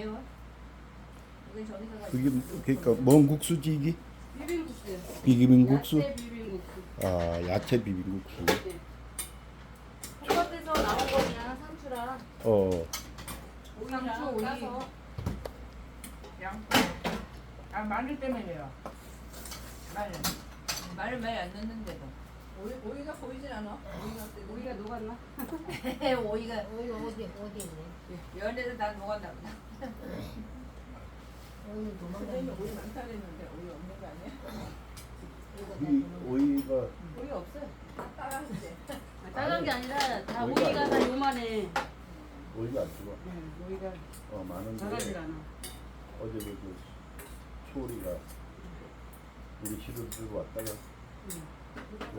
매워? 이건 저기서 가. 그게 뭐- 그러니까 뭔 국수지 이게? 비빔국수요. 비빔국수? 야채 비빔국수. 아 야채 비빔국수. 네. 텃밭에서 나온 거 그냥 상추랑 어 상추 오이 까서. 양파. 아 마늘 때문에요. 마늘. 말을 많이 안 넣는데도. 오이, 오이가 보이질 않아. 오이가 어때? 오이가 녹았나? 오이가 오이 어디 어디 있네. 연애도 다 녹았나 보다. 오이 선생님이 도망가는 오이 많다 그랬는데 오이 없는 거 아니야? 이 오이가 오이 없어요. 다 따라하는데. 아, 작은 게 아니라 다 오이가 오이가 다 요만해. 오이가 안 좋아. 응, 오이가 어 많은데 않아. 어제 그 소리가 우리 시를 들고 왔다가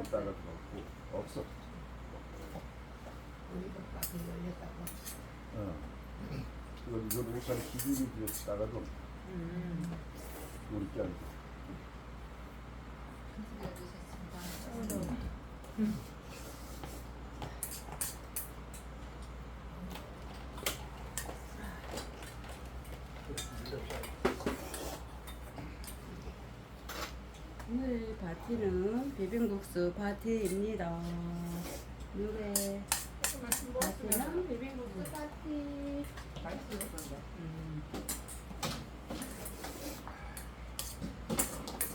따라 먹고 없어. 오이가 밖에 열렸다고. 어. 그거 이거 우산 기준이 들여서 따가도 음. 우리 짠. 오늘 파티는 비빔국수 파티입니다. 노래 파티는 비빔국수 파티. 맛있었는데. 음.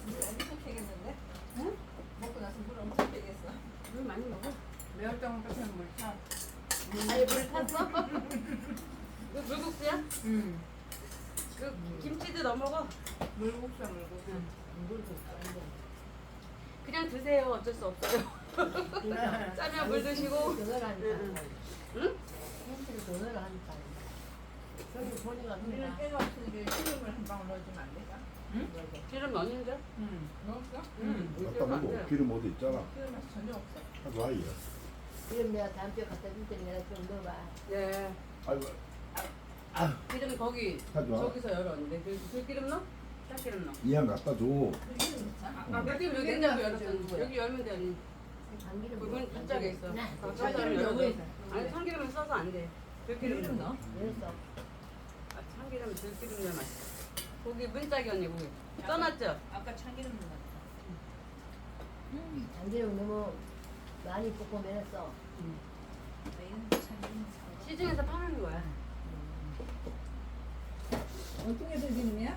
물 엄청 캐겠는데? 응? 먹고 나서 물 엄청 캐겠어. 물 많이 먹어. 매울당 같은 물 타. 아니 물 탔어? 그 물국수야? 음. 그 김치도 넣어 먹어. 물국수야 물국수. 그냥 드세요. 어쩔 수 없어요. 짜면 물 드시고. 전화를 하니까. 응? 현실을 전화를 하니까. 저기 보니까 우리는. 때가 없으니까 기름을 한 방울 넣어주면 안 될까? 기름 넣는데? 음. 먹었어? 응. 아까 뭐 기름 어디 있잖아. 기름 맛이 전혀 없어. 하도 아이야. 그럼 내가 다음 주에 갖다 줄 테니 내가 좀 넣어봐. 네. 아이고 기름 거기. 저기서 열었는데 그 들기름 넣어? 참기름 넣어. 이양 갖다 줘. 그 기름 넣자. 아, 들기름 여기 냉장고 열었어. 여기 열면 돼 언니. 참기름 그건. 문짝에 있어. 참기름 여기 돼. 있어. 아니 참기름은 써서 안 돼. 들기름 기름 넣어. 아, 참기름 들기름 넣으면 맛있어. 고기 문짝이 언니 고기. 써놨죠? 아까 참기름 넣었어. 참기름 너무 많이 볶으면 써. 이건 참기름 사. 시중에서 파는 거야. 어떻게 들기름이야?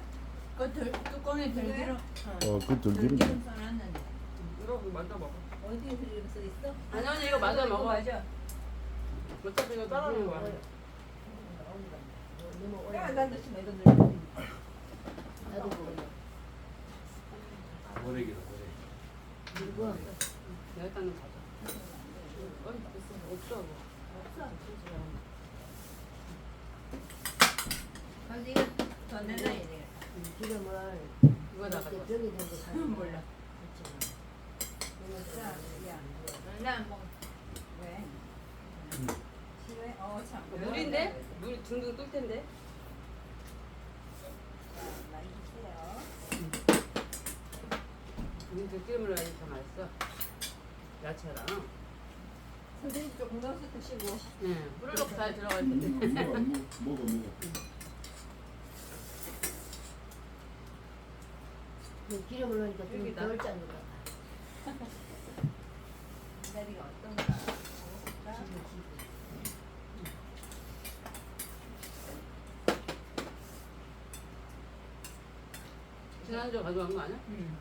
그 들, 뚜껑에 들기름. 어. 어그 들기름. 들기름 써놨는데. 이거 맞아 먹어. 어디에 들기름 써 있어? 아니 언니 이거 맞아 먹어. 맞아. 어차피 이거 따라하는 거야. 너무 오래. 야, 난 대신 이거 넣어. 나도 먹어. 모래기다 모래. 이거 내가 일단은 가져. 어이 됐어. 없어. 뭐. 없어. 그래서 이거 더 내놔야 돼. 기름을 이거 나가. 이렇게 병이 된거 사. 몰라. 그렇지. 자, 야, 나안 먹어. 왜? 싫어해? 어, 참. 물인데? 물 둥둥 뜰 텐데. 자, 많이 주세요. 우리 들기름을 넣어야 더 맛있어. 야채랑. 선생님 조금 넣어서 드시고. 네. 후루룩 잘 들어갈 음, 텐데. 먹어 먹어 먹어. 그 기름을 넣으니까 좀 여기다. 덜 짜는 것 같아. 기다리가 어떤가? 먹어볼까? 지난주 가져간 거 아니야? 응.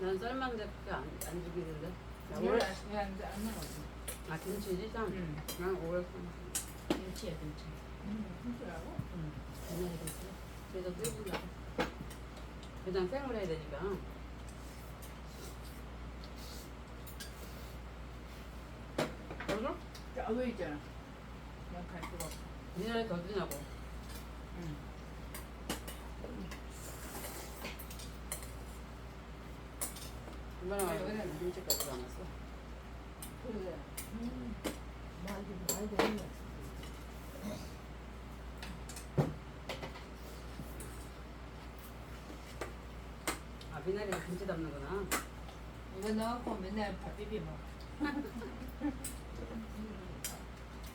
난 썰만데 그렇게 안, 안 죽이는데. 나 오늘 아침에 안, 안 먹었어. 아, 김치지, 참? 응. 난 오래 썰 김치야 김치. 응, 무슨라고 그냥 김치. 그래서 끓이려 고. 그냥 생물 해야 되니까. 그래서 자, 왜 있잖아. 그냥 갈 수가 없어. 니네 더 주냐고. 응. 얼마나 왜, 와서 왜? 김치까지 안 왔어? 그래. 음. 말도 말도 했네. 아, 미나리가 김치 담는구나. 이거 넣고 맨날 밥 비비 먹어.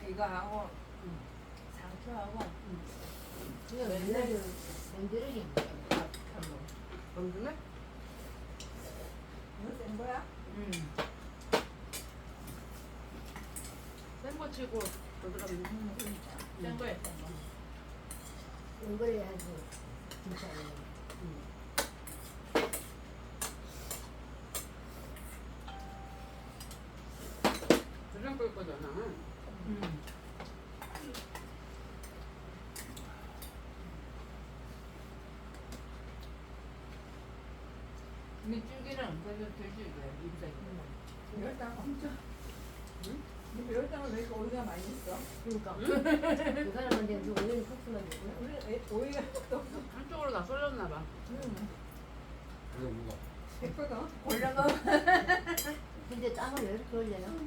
이거 하고 상추하고 그냥 옛날에 밴드르기. 검증해? 이거 센 거야? 음. 센거 치고 부드럽네. 응, 그러니까. 센 거야, 센 거. 이걸 해야지. 진짜. 끓 거잖아. 음. 쫄기는 그래도 덜 질겨요. 입에서 있는 열당 엄청. 근데 열당을 왜 이렇게 오이가 많이 있어? 그러니까. 그 사람한테 그 오늘 국수만 주고. 우리 애- 오이가 없어. 한쪽으로 다 쏠렸나 봐. 응. 그래 뭐가 됐거든. 골라가. 근데 땀을 왜 이렇게 흘려요?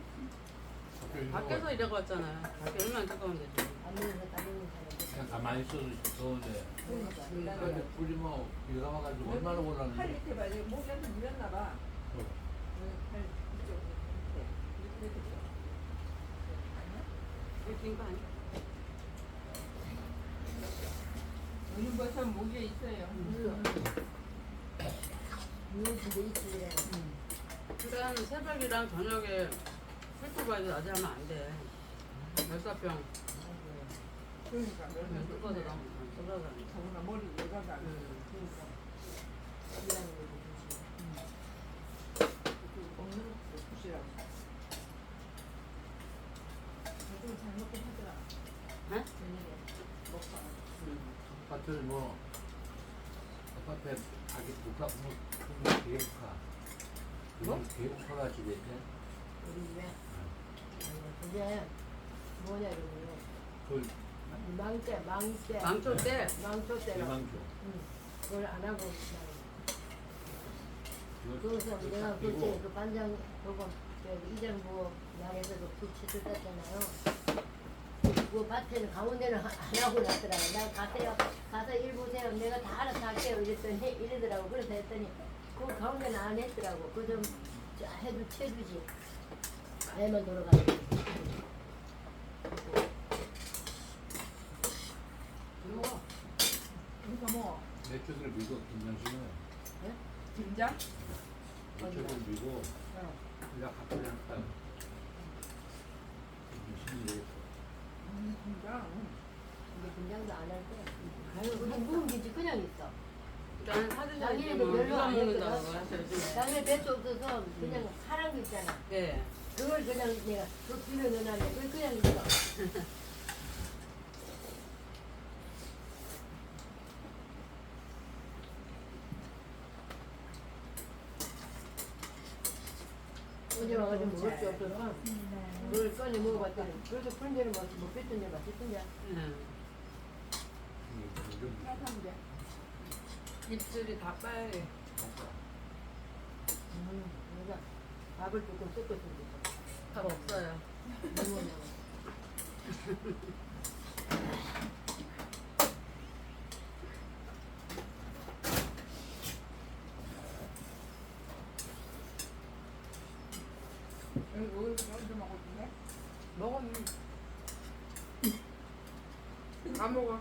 밖에서 일하고 왔잖아. 밖에 얼마나 뜨거운데. 지금. 안 먹는 거 따르는 사람. 그냥 가만히 있어도 더운데. 음, 나는 그런데 뿌리면 비가 와가지고 얼마나 팔 오라는데 밑에 봐. 이거 목에서 물렸나 봐. 어. 팔 이쪽 밑에. 이렇게 되죠. 아니야? 이거 긴거 아니야? 요즘 벌써 목에 있어요. 있지. 그러니까 새벽이랑 저녁에 술토바에서 낮에 하면 안 돼. 열사병. 그러니까. 열당 뜨거워서 끓이네. 너무 쏟아져. 더구나 머리. 음. 그러니까. 일하는 거지. 먹는 것도 부시라고. 요즘 잘 먹긴 하더라. 네? 저녁에 먹고. 음. 아파트 뭐 아파트에 아기 국가 뭐그 계획화 뭐? 계획화가 지겠대 우리 집 근데 뭐냐 이러면 그 망대 망대 망초 때 망초 때로 대망조 응. 그걸 안 하고 그거 그래서 내가 그때 그 반장 그거 저기 이장부 말에서도 그 치를 땄잖아요. 그 밭에는 가운데는 하- 안 하고 놨더라고. 나 가세요. 가서 일 보세요. 내가 다 알아서 할게요. 이랬더니 이러더라고. 그래서 했더니 그 가운데는 안 했더라고. 그 좀 해도 채주지. 애만 돌아가지고. 먹어. 이거 뭐? 내쪽을 밀고 김장식은 김장? 내쪽을 밀고 어. 그냥 갑자기 한딱 열심히 되겠어 음, 김장. 근데 김장도 안 할 때. 아유, 그냥 묵은 김치 그냥 있어. 나는 사드셔야지 당연히 뭐 별로 누가 안 먹는다고 했거든. 하셔야지. 나는 배수 없어서 그냥 파란 거 있잖아. 예. 그걸 그냥 내가 그 비벼 넣어놨네. 그걸 그냥 있어. 가지고 먹을 게 없어서 그걸 꺼내 먹어봤더니 그래도 풀면은 맛이 못 뺐던데 맛있던데. 예. 요즘 따뜻한 게. 입술이 다 빨개. 음, 내가 밥을 조금 섞어 준다. 밥 없어요. 너무 나와. 여기 여기서 먼저 먹었는데? 먹어. 안 먹어.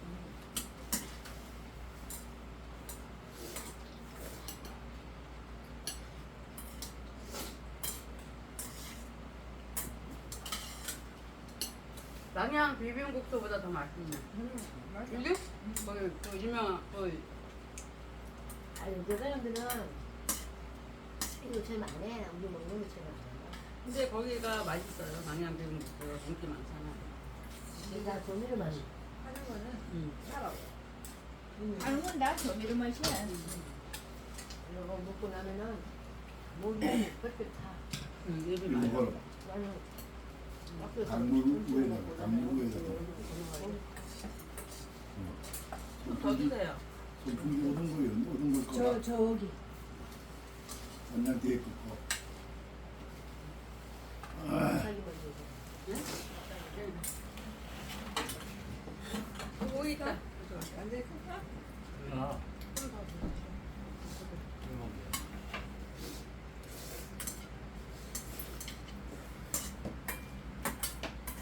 남양 비빔국수보다 더 맛있네. 음, 맛있어. 이게? 거기 그 유명한 그 아니 그 사람들은 이거 제일 안 해. 우리 먹는 거 제일 안 해. 근데 거기가 맛있어요. 남양 비빔국수 인기 많잖아. 내가 조미료 맛이. 하는 거는 음. 살아. 음. 하는 건다 조미료 맛이야. 이거 먹고 나면은 몸이 그렇게 타. 음, 입이 많이. 먹어라 나는 단물 위에다가 단물 위에다가 더 주세요. 선풍기 어떤 거예요? 어떤 걸까? 저 저기 완전 뒤에 끄고. 자기만 되고. 오이 있다. 완전히 큰가? 아.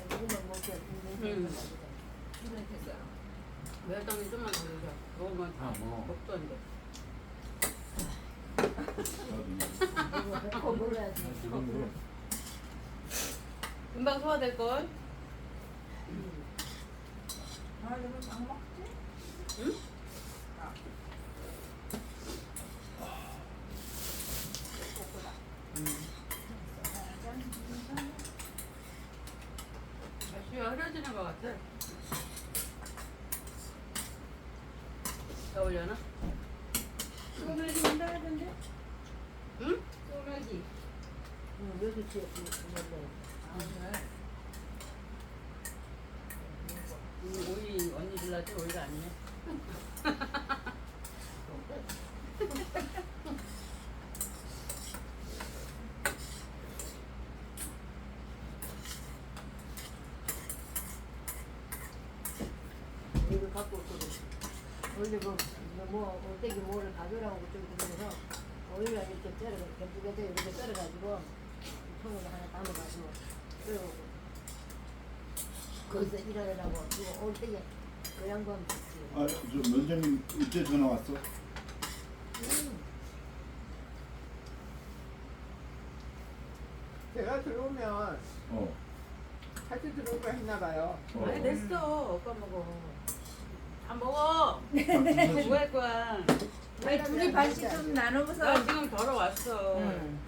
이거만 먹게 음. 아, 뭐. 금방 소화될 걸. 아, 이거 막 먹지? 응? 아. 꼬꼬다. 날씨가 흐려지는 것 같아. 더울려나? 소매기 온다 하던데? 응? 소매기. 응, 여기 뒤에 있는데. 아, 오늘. 이 오이가 아니네. 이거 갖고. 원래 그, 뭐, 올때기 뭐를 가져라고 좀 그러면서, 오일을 이렇게 썰어, 겹두개도 이렇게 썰어가지고, 통으로 하나 담아가지고, 썰어오고. 거기서 일하느라고, 올때기, 그 양반 봤지. 아, 저 면장님 이때 전화 왔어? 제가 들어오면 어. 같이 들어올까 했나 봐요. 어. 아니 됐어. 오빠 먹어. 안 먹어. 박준서 씨. 뭐할 거야? 아니, 둘이 반씩 좀 나눠보서. 나 지금 덜어 왔어. 응.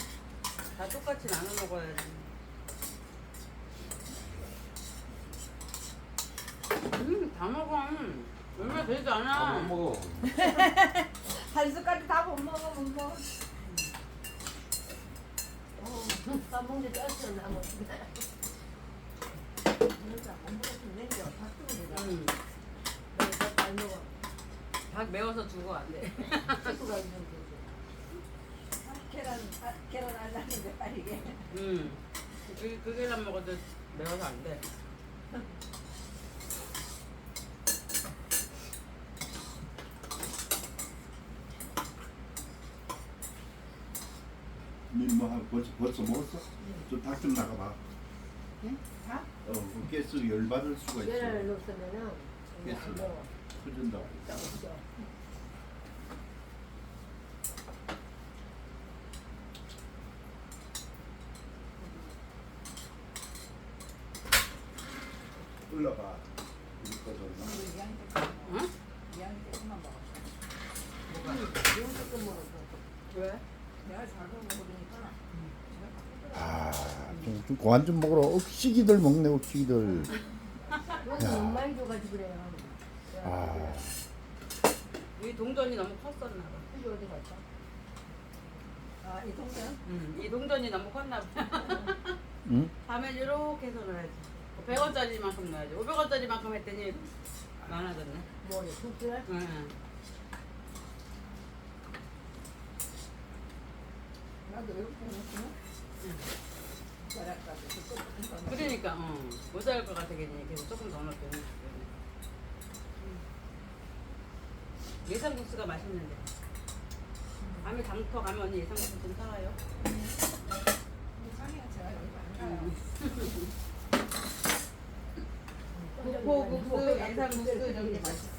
다 똑같이 나눠 먹어야지. 다 먹어. 얼마 되지도 않아. 안 먹어. 한 숟가락 다못 먹어, 못 먹어. 밥 먹는데 쩔어, 나 뭐. 진짜 못 먹었으면 내려. 다 쓰면 되잖아. 음, 나잘 먹어. 밥 매워서 주고 안 돼. 식구가 있는 거지. 아, 계란, 아, 계란 알라는데 빠르게. 음, 그, 그 계란 먹어도 매워서 안 돼. 민뭐 한 벌써 벌써 먹었어? 저닭좀 나가봐. 다? 어, 그 가스 열 받을 수가 계란을 있어. 넣었으면은 이제 안 됐어. 먹어. 터진다고. 딱 없어. 올라가. 이거 좀. 우리 양이 응? 양이 조금만 먹었어. 이거 조금 먹었어. 왜? 내가 잘 먹으니까. 아, 좀, 좀 먹으러. 억시기들 먹네, 억시기들. 못 많이 줘가지고 그래요. 아, 이 동전이 너무 컸었나 봐. 이게 어디 갔어? 아, 이 동생? 음, 이 동전이 너무 컸나 봐. 응? 다음에 이렇게 해서 넣어야지. 100원짜리만큼 넣어야지. 500원짜리만큼 했더니 많아졌네. 뭐래? 국수를? 응. 나도 이렇게 먹으면? 응. 잘할까 봐. 그러니까 어, 모자랄 것 같아 괜히 그래서 조금 더 넣었더니 음. 예상국수가 맛있는데 다음에 장터 가면 언니 예상국수 좀 사와요 상이가 제가 여기 안 가요. 고국수 예상국수 이런 게 맛있어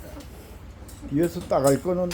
뒤에서 따갈 거는